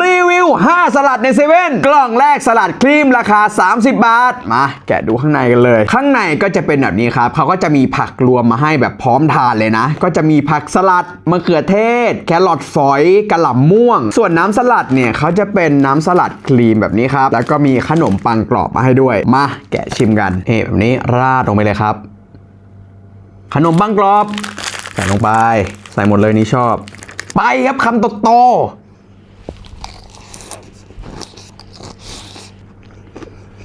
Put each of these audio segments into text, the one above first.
รีวิว 5 สลัดในเซเว่นกล่องแรกสลัดครีมราคา 30 บาท มา แกะดูข้างในกันเลย ข้างในก็จะเป็นแบบนี้ครับเขาก็จะมีผักรวมมาให้แบบพร้อมทานเลยนะ ก็จะมีผักสลัดมะเขือเทศ แครอทฝอยกระหล่ำม่วง ส่วนน้ำสลัดเนี่ยเขาจะเป็นน้ำสลัดครีมแบบนี้ครับ แล้วก็มีขนมปังกรอบมาให้ด้วย มาแกะชิมกันเฮ้แบบนี้ราดลงไปเลยครับ ขนมปังกรอบใส่ลงไป ใส่หมดเลยนี่ชอบ ไปครับคำโตๆ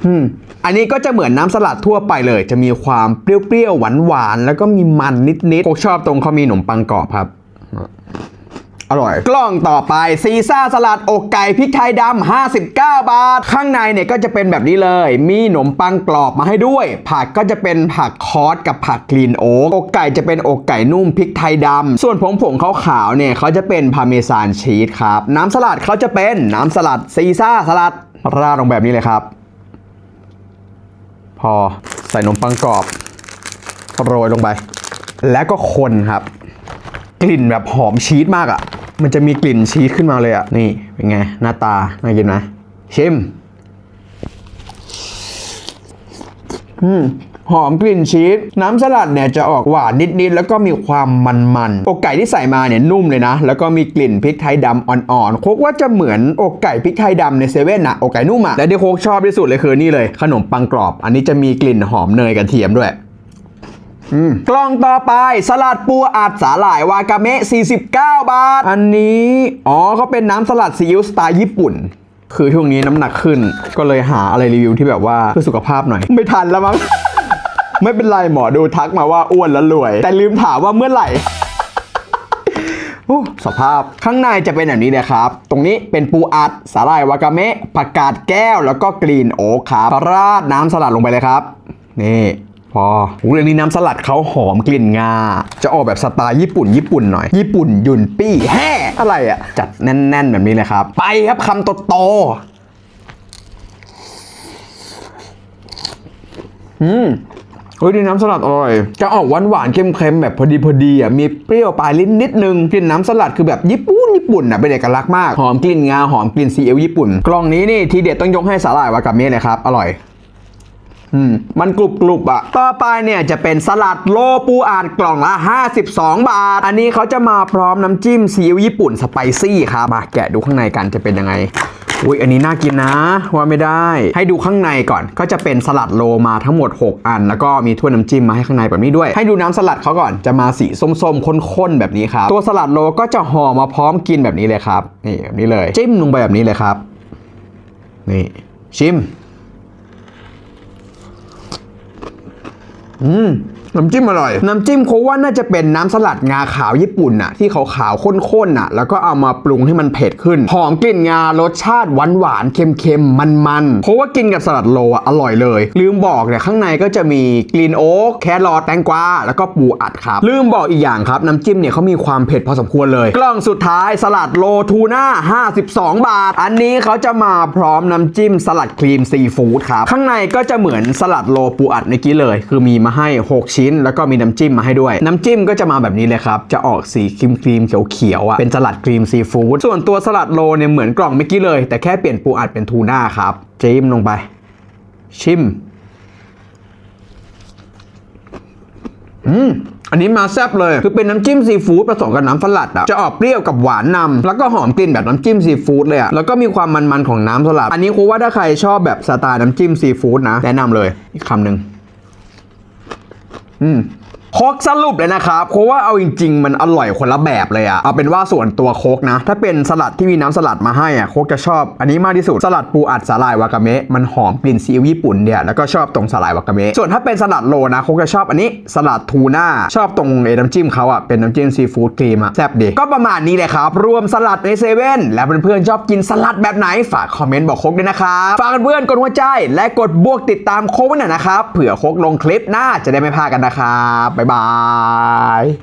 อืมอันนี้ก็จะเหมือนน้ำสลัดทั่วไปเลย จะมีความเปรี้ยวๆหวานๆแล้วก็มีมันนิดๆพวกชอบตรงเขามีขนมปังกรอบครับอร่อย กล้องต่อไปซีซ่าสลัดอกไก่พริกไทยดำ59 บาท ข้างในเนี่ยก็จะเป็นแบบนี้เลย มีขนมปังกรอบมาให้ด้วย ผักก็จะเป็นผักคอสกับผักกรีนโอ๊กอกไก่จะเป็นอกไก่นุ่มพริกไทยดำส่วนผงผงขาวๆเนี่ยเขาจะเป็นพาเมซานชีสครับ น้ำสลัดเขาจะเป็นน้ำสลัดซีซ่าสลัดราดลงแบบนี้เลยครับ พอใส่นมปังกรอบโรยลงไป แล้วก็คนครับ กลิ่นแบบหอมชีสมากอะ่ะ มันจะมีกลิ่นชีสขึ้นมาเลยอะ่ะ นี่เป็นไง หน้าตา น่ากินไหมชิม อืม หอมกลิ่นชีสน้ำสลัดเนี่ยจะออกหวานนิดๆแล้วก็มีความมันๆอกไก่ที่ใส่มาเนี่ยนุ่มเลยนะ แล้วก็มีกลิ่นพริกไทยดำอ่อนๆโคกว่าจะเหมือนอกไก่พริกไทยดำในเซเว่นอะอกไก่นุ่มอะและที่โคกชอบที่สุดเลยคือนี่เลย ขนมปังกรอบ อันนี้จะมีกลิ่นหอมเนยกระเทียมด้วยกล่องต่อไปสลัดปูอัดสาหร่ายวากาเมะ 49 บาท อันนี้ อ๋อเขาเป็นน้ำสลัดซีอิ๊วสไตล์ญี่ปุ่น คือช่วงนี้น้ำหนักขึ้น ก็เลยหาอะไรรีวิวที่แบบว่าเพื่อสุขภาพหน่อย ไม่ทันแล้วมั้ง ไม่เป็นไรหมอดูทักมาว่าอ้วนแล้วรวย แต่ลืมถามว่าเมื่อไหร่โอ้สภาพข้างในจะเป็นแบบนี้เลยครับ ตรงนี้เป็นปูอัด สาหร่ายวากาเมะผักกาดแก้วแล้วก็กรีนโอ๊คครับราดน้ำสลัดลงไปเลยครับ นี่พอโอ้เรื่องนี้น้ำสลัดเขาหอมกลิ่นงา จะออกแบบสไตล์ญี่ปุ่น ญี่ปุ่นหน่อย ญี่ปุ่นยุนปี้แฮ่อะไรอะ่ะ จัดแน่น ๆ แบบนี้เลยครับ ไปครับคำโตๆอืม เฮ้ยดีน้ำสลัดอร่อย จะออกหวานหวานๆเค็มๆแบบพอดีพอดีอะมีเปรี้ยวปลายลิ้นนิดนึงกลิ่นน้ำสลัดคือแบบญี่ปุ่นญี่ปุ่นอะเป็นเอกลักษณ์มากหอมกลิ่นงาหอมกลิ่นซีอิ๊วญี่ปุ่น กล่องนี้นี่ทีเด็ดต้องยกให้สาหร่ายวากาเมะเลยครับอร่อยมันกรุบกรุบๆอะต่อไปเนี่ยจะเป็นสลัดโลปูอาดกล่องละ 52 บาท อันนี้เขาจะมาพร้อมน้ำจิ้มซีอิ๊วญี่ปุ่นสไปซี่ครับ มาแกะดูข้างในกันจะเป็นยังไง อุ้ยอันนี้น่ากินนะ ว่าไม่ได้ ให้ดูข้างในก่อน ก็จะเป็นสลัดโลมาทั้งหมด 6 อัน แล้วก็มีถ้วยน้ำจิ้มมาให้ข้างในแบบนี้ด้วย ให้ดูน้ำสลัดเขาก่อน จะมาสีส้มๆข้นๆแบบนี้ครับ ตัวสลัดโลก็จะห่อมาพร้อมกินแบบนี้เลยครับ นี่แบบนี้เลย จิ้มลงไปแบบนี้เลยครับ นี่ ชิม อืม น้ำจิ้มอร่อย น้ำจิ้มเขาว่าน่าจะเป็นน้ำสลัดงาขาวญี่ปุ่นน่ะที่ขาวๆข้นๆน่ะ แล้วก็เอามาปรุงให้มันเผ็ดขึ้น หอมกลิ่นงารสชาติหวานหวานๆเค็มๆ มันๆ เพราะว่ากินกับสลัดโลอะอร่อยเลย ลืมบอกเนี่ยข้างในก็จะมีกรีนโอ๊กแครอทแตงกวาแล้วก็ปูอัดครับ ลืมบอกอีกอย่างครับ น้ำจิ้มเนี่ยเขามีความเผ็ดพอสมควรเลย กล่องสุดท้ายสลัดโลทูน่า 52 บาท อันนี้เขาจะมาพร้อมน้ำจิ้มสลัดครีมซีฟู้ดครับข้างในก็จะเหมือนสลัดโลปูอัดเมื่อกี้เลย คือมีมาให้ 6 ชิ้นแล้วก็มีน้ำจิ้มมาให้ด้วย น้ำจิ้มก็จะมาแบบนี้เลยครับ จะออกสีครีมครีมๆเขียวๆอะเป็นสลัดครีมซีฟู้ดส่วนตัวสลัดโลเนี่ยเหมือนกล่องเมื่อกี้เลย แต่แค่เปลี่ยนปูอัดเป็นทูน่าครับจิ้มลงไป ชิมอืมอันนี้มาแซ่บเลย คือเป็นน้ำจิ้มซีฟู้ดผสมกับน้ำสลัดอะจะออกเปรี้ยวกับหวานนำแล้วก็หอมกลิ่นแบบน้ำจิ้มซีฟู้ดเลยอะแล้วก็มีความมันๆของน้ำสลัด อันนี้ครูว่าถ้าใครชอบแบบสไตล์น้ำจิ้มซีฟู้ดนะ แนะนำเลยอีกคำหนึ่ง อืม โคกสรุปเลยนะครับเพราะว่าเอาจริง ๆ มันอร่อยคนละแบบเลยอะเอาเป็นว่าส่วนตัวโคกนะ ถ้าเป็นสลัดที่มีน้ำสลัดมาให้อะโคกจะชอบ อันนี้มากที่สุดสลัดปูอัดสาหร่ายวากาเมะมันหอมกลิ่นซีอิ๊วญี่ปุ่นเนี่ยแล้วก็ชอบตรงสาหร่ายวากาเมะส่วนถ้าเป็นสลัดโลนะโคกจะชอบอันนี้สลัดทูน่าชอบตรงไอ้น้ำจิ้มเขาอะเป็นน้ำจิ้มซีฟู้ดครีมอะแซ่บดีก็ประมาณนี้เลยครับรวมสลัดในเซเว่นแล้วเพื่อนๆชอบกินสลัดแบบไหนฝากคอมเมนต์บอกโคกด้วยนะครับฝากเพื่อนๆกดหัวใจและกดบวกติดตามโคกหน่อยนะครับเผื่อโคกลงคลิปหน้าจะได้ไม่พลาดกันนะครับบ๊ายบาย